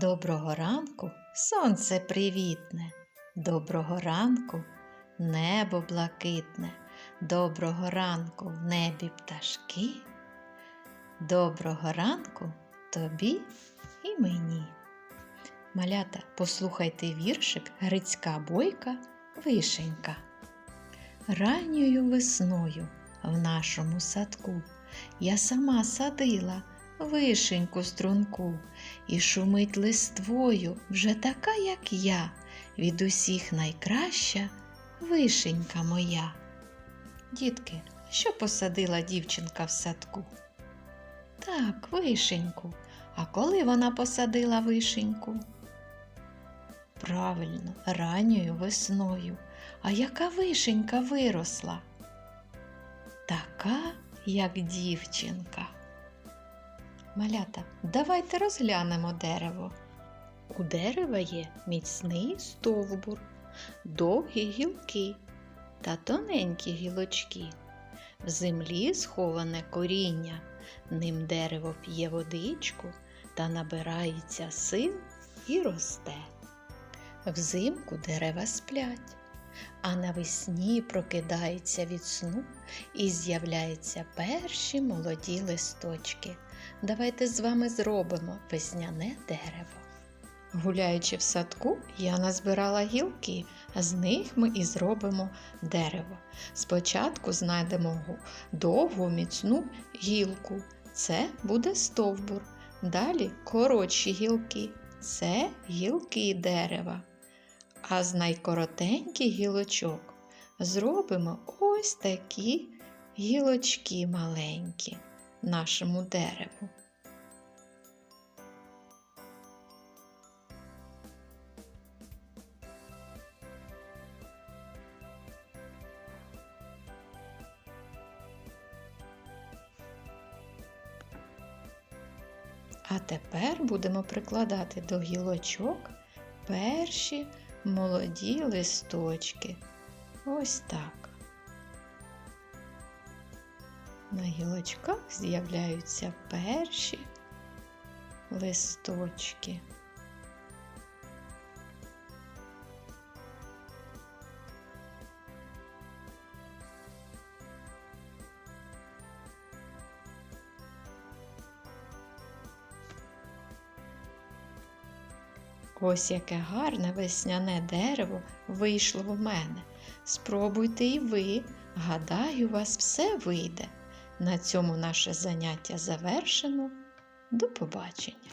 Доброго ранку сонце привітне, доброго ранку небо блакитне, доброго ранку в небі пташки. Доброго ранку тобі і мені. Малята, послухайте віршик Грицька бойка Вишенька. Ранньою весною в нашому садку я сама садила вишеньку струнку, і шумить листвою вже така, як я, від усіх найкраща вишенька моя. Дітки, що посадила дівчинка в садку? Так, вишеньку. А коли вона посадила вишеньку? Правильно, ранньою весною. А яка вишенька виросла? Така, як дівчинка. Малята, давайте розглянемо дерево. У дерева є міцний стовбур, довгі гілки та тоненькі гілочки. В землі сховане коріння, ним дерево п'є водичку та набирається сил і росте. Взимку дерева сплять, а навесні прокидається від сну і з'являються перші молоді листочки. Давайте з вами зробимо весняне дерево. Гуляючи в садку, я назбирала гілки, з них ми і зробимо дерево. Спочатку знайдемо довгу міцну гілку, це буде стовбур. Далі коротші гілки, це гілки дерева. А з найкоротеньких гілочок зробимо ось такі гілочки маленькі нашому дереву. А тепер будемо прикладати до гілочок перші молоді листочки. Ось так. На гілочках з'являються перші листочки. Ось яке гарне весняне дерево вийшло в мене. Спробуйте і ви, гадаю, у вас все вийде. На цьому наше заняття завершено. До побачення!